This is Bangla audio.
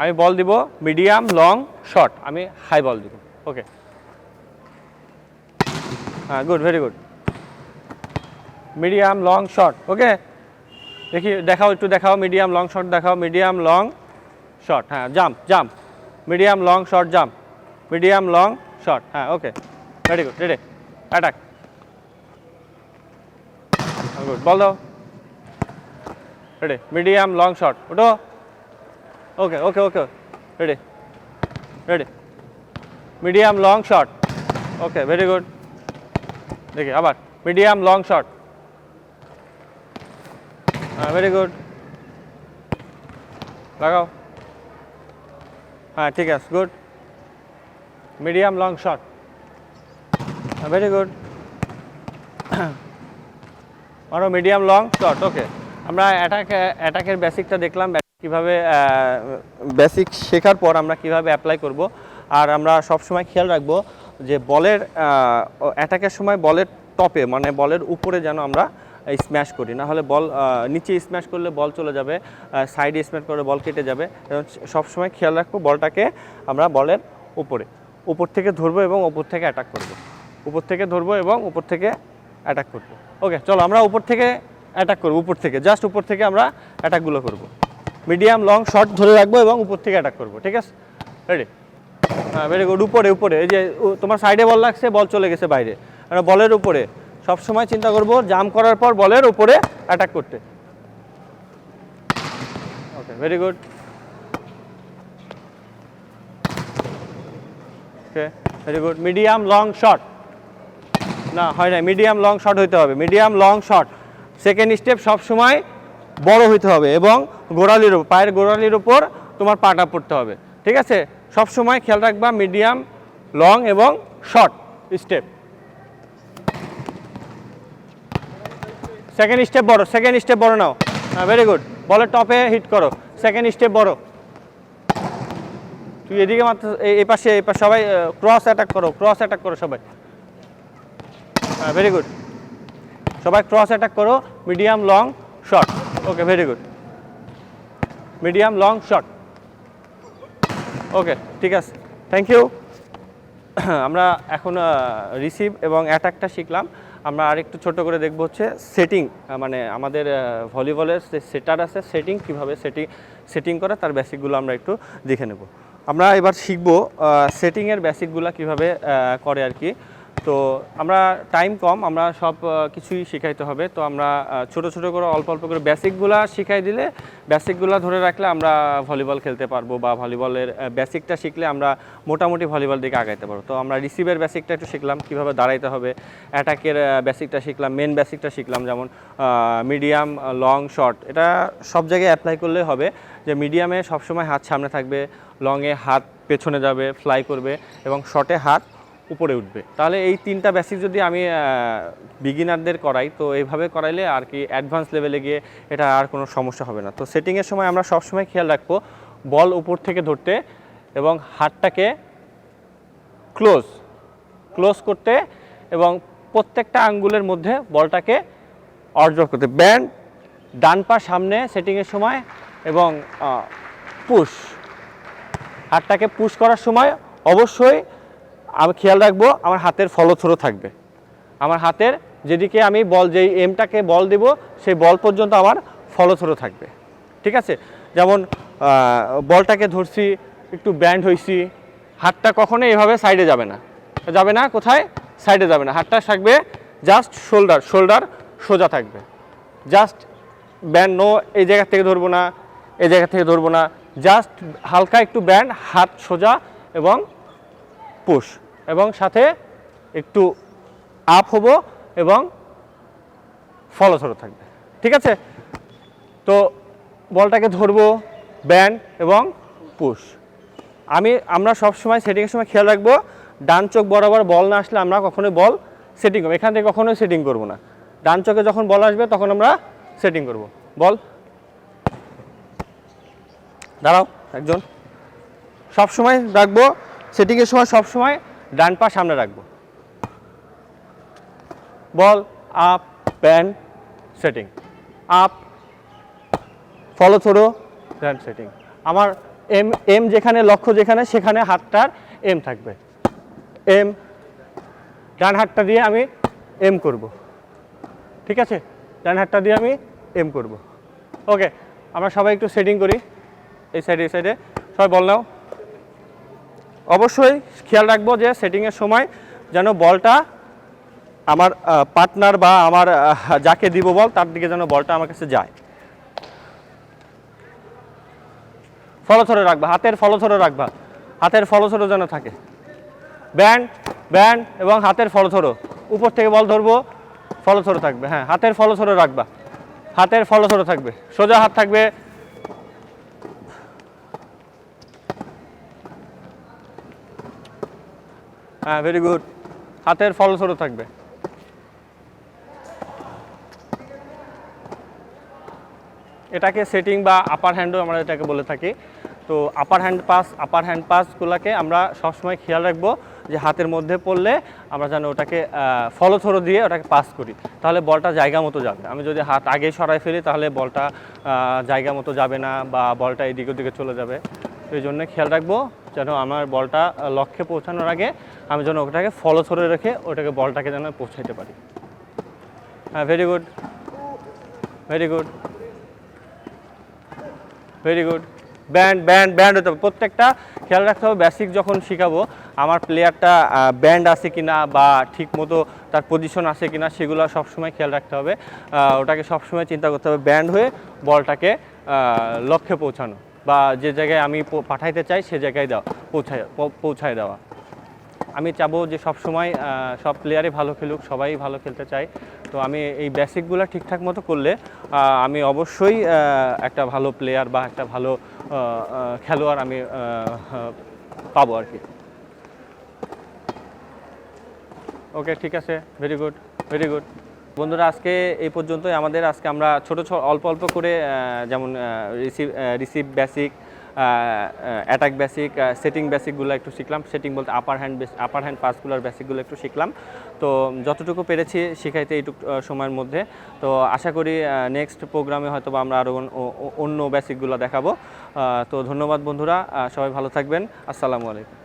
আমি বল দিব মিডিয়াম, লং, শর্ট। আমি হাই বল দিব। ওকে। হ্যাঁ good, very good. Medium, long, short. Okay. দেখি, দেখাও, একটু দেখাও। মিডিয়াম, লং, শর্ট দেখাও। Medium, long, short. হ্যাঁ jump jump. Medium, long, short, jump. Medium, long, short. হ্যাঁ okay. Very good, ready. Attack. Good, ball দাও। রেডি। Medium, long, short. ওটো okay okay okay ready ready medium long short okay very good দেখি আবার মিডিয়াম লং শর্ট হ্যাঁ ভেরি গুড লাগাও হ্যাঁ ঠিক আছে গুড মিডিয়াম লং শর্ট হ্যাঁ ভেরি গুড আরও মিডিয়াম লং শর্ট ওকে আমরা অ্যাটাক অ্যাটাকের বেসিকটা দেখলাম কীভাবে বেসিক শেখার পর আমরা কীভাবে অ্যাপ্লাই করব। আর আমরা সব সময় খেয়াল রাখব যে বলের অ্যাটাকের সময় বলের টপে মানে বলের উপরে যেন আমরা স্ম্যাশ করি। না হলে বল নিচে স্ম্যাশ করলে বল চলে যাবে সাইডে স্ম্যাশ করলে বল কেটে যাবে। সব সময় খেয়াল রাখব বলটাকে আমরা বলের উপরে, উপর থেকে ধরবো এবং উপর থেকে অ্যাটাক করব। উপর থেকে ধরবো এবং উপর থেকে অ্যাটাক করব। ওকে চলো আমরা উপর থেকে অ্যাটাক করব, উপর থেকে জাস্ট উপর থেকে আমরা অ্যাটাকগুলো করব। মিডিয়াম, লং, শর্ট ধরে রাখব এবং উপর থেকে অ্যাটাক করব, ঠিক আছে? রেডি হ্যাঁ ভেরি গুড উপরে উপরে, এই যে তোমার সাইডে বল লাগছে বল চলে গেছে বাইরে। বলের উপরে সব সময় চিন্তা করব জাম করার পর বলের উপরে অ্যাটাক করতে। Okay very good okay very good medium long short না, হয় না মিডিয়াম লং শট হইতে হবে। Medium long short second step সব সময় বড় হইতে হবে এবং গোড়ালির পায়ের গোড়ালির উপর তোমার পাটা পড়তে হবে। ঠিক আছে? সব সময় খেয়াল রাখবা মিডিয়াম লং এবং শর্ট স্টেপ সেকেন্ড স্টেপ বড় সেকেন্ড স্টেপ বড় নাও। হ্যাঁ ভেরি গুড বলের টপে হিট করো। সেকেন্ড স্টেপ বড়। তুই এদিকে মাত্র এই পাশে এই পাশে সবাই ক্রস অ্যাটাক করো ক্রস অ্যাটাক করো সবাই। হ্যাঁ ভেরি গুড সবাই ক্রস অ্যাটাক করো medium long short okay very good medium long short okay ঠিক আছে। থ্যাংক ইউ আমরা এখন রিসিভ এবং অ্যাটাকটা শিখলাম। আমরা আরেকটু ছোট করে দেখব হচ্ছে সেটিং মানে আমাদের ভলিবলের যে সেটার আছে সেটিং কীভাবে সেটিং সেটিং করে, তার বেসিকগুলো আমরা একটু দেখে নেব। আমরা এবার শিখব সেটিংয়ের বেসিকগুলো কীভাবে করে আর কি। তো আমরা টাইম কম, আমরা সব কিছুই শেখাইতে হবে। তো আমরা ছোট ছোট করে, অল্প অল্প করে বেসিকগুলো শিখাই দিলে বেসিকগুলো ধরে রাখলে আমরা ভলিবল খেলতে পারব বা ভলিবলের বেসিকটা শিখলে আমরা মোটামুটি ভলিবল দিকে আগাইতে পারব। তো আমরা রিসিভের বেসিকটা একটু শিখলাম, কীভাবে দাঁড়াইতে হবে। অ্যাটাকের বেসিকটা শিখলাম মেন বেসিকটা শিখলাম, যেমন মিডিয়াম লং শর্ট এটা সব জায়গায় অ্যাপ্লাই করলে হবে যে মিডিয়ামে সবসময় হাত সামনে থাকবে লংয়ে হাত পেছনে যাবে ফ্লাই করবে এবং শর্টে হাত উপরে উঠবে। তাহলে এই তিনটা বেসিক যদি আমি বিগিনারদের করাই, তো এইভাবে করাইলে আর কি অ্যাডভান্স লেভেলে গিয়ে এটা আর কোনো সমস্যা হবে না। তো সেটিংয়ের সময় আমরা সবসময় খেয়াল রাখব বল উপর থেকে ধরতে এবং হাতটাকে ক্লোজ ক্লোজ করতে এবং প্রত্যেকটা আঙ্গুলের মধ্যে বলটাকে অর্জন করতে। ব্যান্ড ডান পা সামনে সেটিংয়ের সময় এবং পুশ হাতটাকে পুশ করার সময় অবশ্যই আমি খেয়াল রাখব, আমার হাতের ফলো থ্রো থাকবে। আমার হাতের যেদিকে আমি বল, যেই এমটাকে বল দেব, সেই বল পর্যন্ত আমার ফলো থ্রো থাকবে। ঠিক আছে? যেমন বলটাকে ধরছি, একটু ব্যান্ড হয়েছি হাতটা কখনোই এভাবে সাইডে যাবে না। যাবে না, কোথায়? সাইডে যাবে না। হাতটা থাকবে জাস্ট শোল্ডার শোল্ডার সোজা থাকবে। জাস্ট ব্যান্ড, নো, এই জায়গা থেকে ধরবো না, এই জায়গা থেকে ধরবো না। জাস্ট হালকা একটু ব্যান্ড, হাত সোজা এবং পুশ। এবং সাথে একটু আপ হব এবং ফলো থ্রো থাকবে। ঠিক আছে? তো বলটাকে ধরবো ব্যান্ড এবং পুশ আমি, আমরা সব সময় সেটিংয়ের সময় খেয়াল রাখব, ডান চোখ বরাবর বল না আসলে আমরা কখনোই বল সেটিং করব। এখান থেকে কখনোই সেটিং করব না। ডান চোখে যখন বল আসবে তখন আমরা সেটিং করব। বল। দাঁড়াও একজন। সব সময় রাখব সেটিংয়ের সময় সব সময় ডান পা সামনে রাখব। Ball, up, pan, setting. Up, follow through then setting. আমার এম এম যেখানে, লক্ষ্য যেখানে, সেখানে হাতটার এম থাকবে। এম, ডান হাতটা দিয়ে আমি এম করব। ঠিক আছে? ডান হাতটা দিয়ে আমি এম করব। ওকে, আমরা সবাই একটু সেটিং করি। এই সাইডে এই সাইডে সবাই বল নাও। অবশ্যই খেয়াল রাখব যে সেটিংয়ের সময় যেন বলটা আমার পার্টনার বা আমার যাকে দিব বল, তার দিকে যেন বলটা আমার কাছে যায়। ফলো রাখবা, হাতের ফলো রাখবা। হাতের ফলো যেন থাকে। ব্যান্ড ব্যান্ড এবং হাতের ফলো উপর থেকে বল ধরবো ফলো থাকবে। হ্যাঁ হাতের ফলো রাখবা। হাতের ফলো থাকবে। সোজা হাত থাকবে হ্যাঁ ভেরি গুড হাতের ফলো ধরো থাকবে। এটাকে সেটিং বা আপার হ্যান্ডও আমরা এটাকে বলে থাকি। তো upper hand pass upper hand পাসগুলোকে আমরা সবসময় খেয়াল রাখব যে হাতের মধ্যে পড়লে আমরা যেন ওটাকে ফলো থ্রো দিয়ে ওটাকে পাস করি। তাহলে বলটা জায়গা মতো যাবে। আমি যদি হাত আগে সরাই ফেলি তাহলে বলটা জায়গা মতো যাবে না বা বলটা এদিক ওদিকে চলে যাবে। এই জন্য খেয়াল রাখব যেন আমার বলটা লক্ষ্যে পৌঁছানোর আগে আমি যেন ওটাকে ফলো থ্রো রেখে ওটাকে বলটাকে যেন পৌঁছাইতে পারি। হ্যাঁ very good very good very good bend bend bend হতে হবে। প্রত্যেকটা খেয়াল রাখতে হবে বেসিক যখন শেখাবো, আমার প্লেয়ারটা ব্যান্ড আছে কি না বা ঠিক মতো তার পজিশন আছে কি না সেগুলো সবসময় খেয়াল রাখতে হবে। ওটাকে সবসময় চিন্তা করতে হবে ব্যান্ড হয়ে বলটাকে লক্ষ্যে পৌঁছানো। বা যে জায়গায় আমি পাঠাইতে চাই, সে জায়গায় দেওয়া, পৌঁছায় পৌঁছায় দেওয়া। আমি চাবো যে সব সময় সব প্লেয়ারই ভালো খেলুক, সবাই ভালো খেলতে চায়। তো আমি এই বেসিকগুলো ঠিকঠাক মতো করলে আমি অবশ্যই একটা ভালো প্লেয়ার বা একটা ভালো খেলোয়াড় আমি পাবো আর কি। ওকে ঠিক আছে। ভেরি গুড ভেরি গুড বন্ধুরা, আজকে এই পর্যন্তই। আমাদের আজকে আমরা ছোট ছোট অল্প অল্প করে যেমন receive receive basic attack basic setting বেসিকগুলো একটু শিখলাম। সেটিং বলতে upper hand base upper hand পাসগুলোর বেসিকগুলো একটু শিখলাম। তো যতটুকু পেরেছি শেখাইতে এইটুকু সময়ের মধ্যে। তো আশা করি নেক্সট প্রোগ্রামে হয়তো বা আমরা আরও অন্য বেসিকগুলো দেখাবো। তো ধন্যবাদ বন্ধুরা। সবাই ভালো থাকবেন। আসসালামু আলাইকুম।